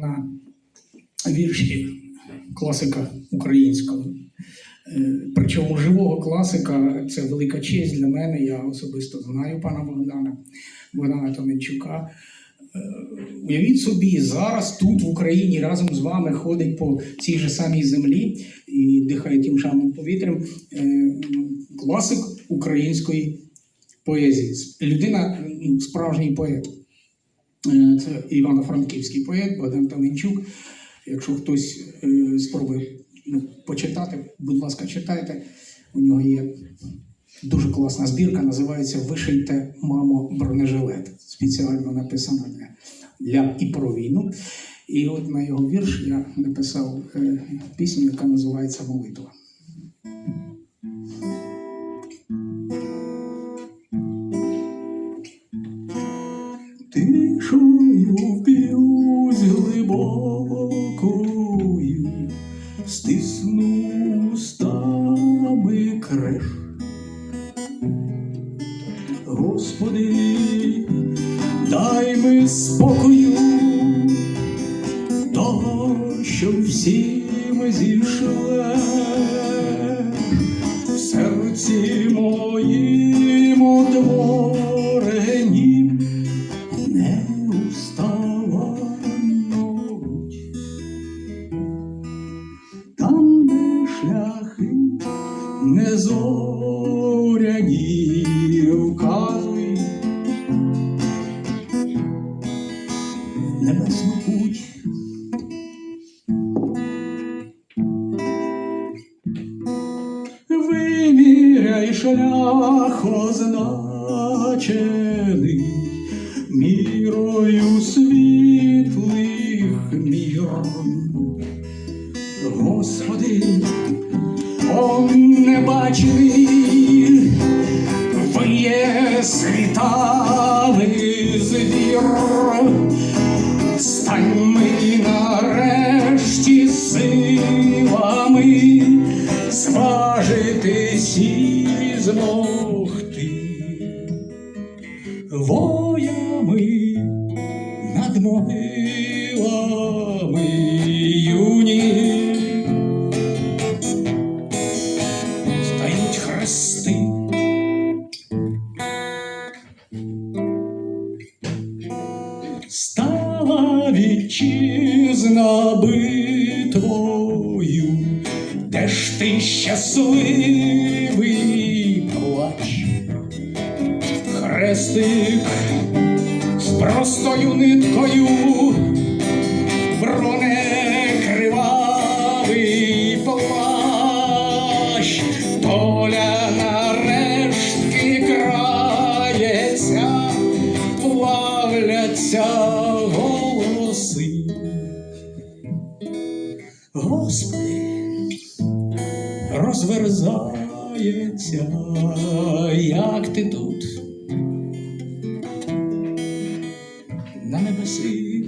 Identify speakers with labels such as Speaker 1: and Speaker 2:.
Speaker 1: на вірші класика українського. Е, Причому живого класика це велика честь для мене. Я особисто знаю пана Богдана, Богдана Томенчука. Е, Уявіть собі, зараз тут в Україні разом з вами ходить по цій же самій землі і дихає тим самим повітрям е, класик української поезії. Людина справжній поет. Е, Це Івано-Франківський поет Богдан Томенчук. Якщо хтось е, спробує ну, почитати, будь ласка, читайте. У нього є дуже класна збірка, називається Вишийте, мамо, бронежилет. Спеціально написана для, для і про війну. І от на його вірш я написав е, пісню, яка називається Молитва. Тишою вп'юсь глибокою, стисну устами креш. Господи, дай ми спокою, того, що всім зійшле в серці моїм не зоряні вказують небесну путь. Виміряй шлях означений мірою світлих мір. Господи, он небачений, виє світали звір. Стань ми нарешті силами зважитись і змогти. Воями над могилами вітчизна битвою, де ж ти щасливий плач, хрестик з простою ниткою, бронекривавий плащ, доля нарешті крається, плавляться спаси, Господи, розверзається, як ти тут, на небеси.